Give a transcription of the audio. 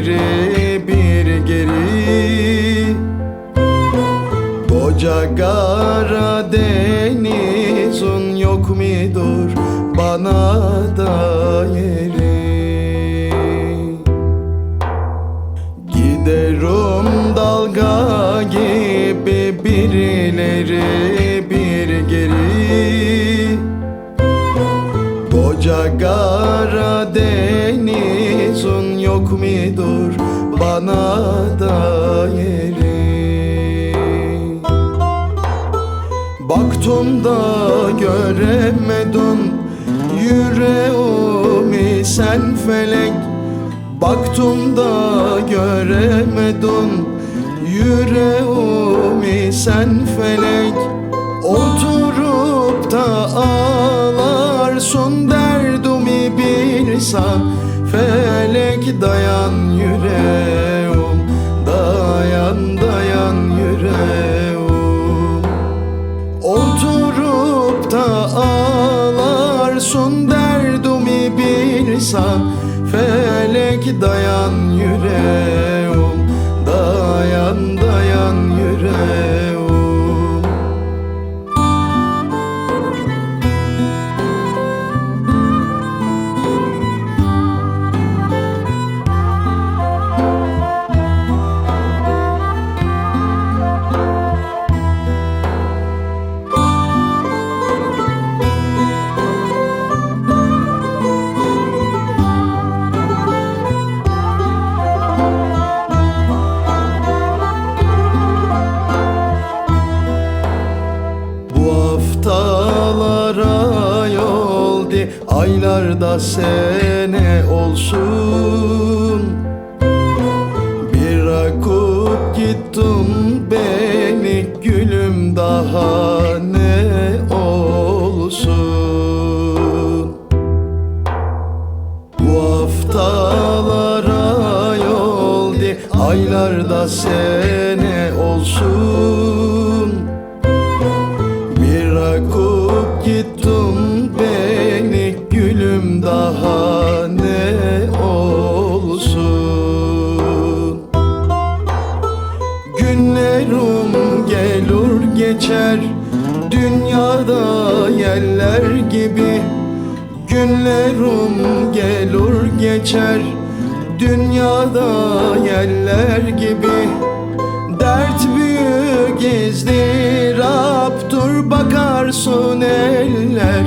ileri bir geri. Koca Karadeniz'un yok mudur? Bana da yeri. Giderim dalga gibi bir mudur bana da yeri Baktım da göremedim yüreğimi sen felek. Baktım da göremedim yüreğimi sen felek. Oturup da ağlarsın Felek dayan yüreğim. Dayan dayan yüreğim. Oturup da ağlarsın derdimi bilsen Felek dayan yüreğim Aylarda sene olsun. Bir akıp gittim beni gülüm daha ne olsun. Bu haftalara yoldu Aylarda sene olsun. Bir geçer. Dünyada yerler gibi Günlerim gelir geçer. Dünyada yerler gibi Dert büyük izdıraptır bakarsın eller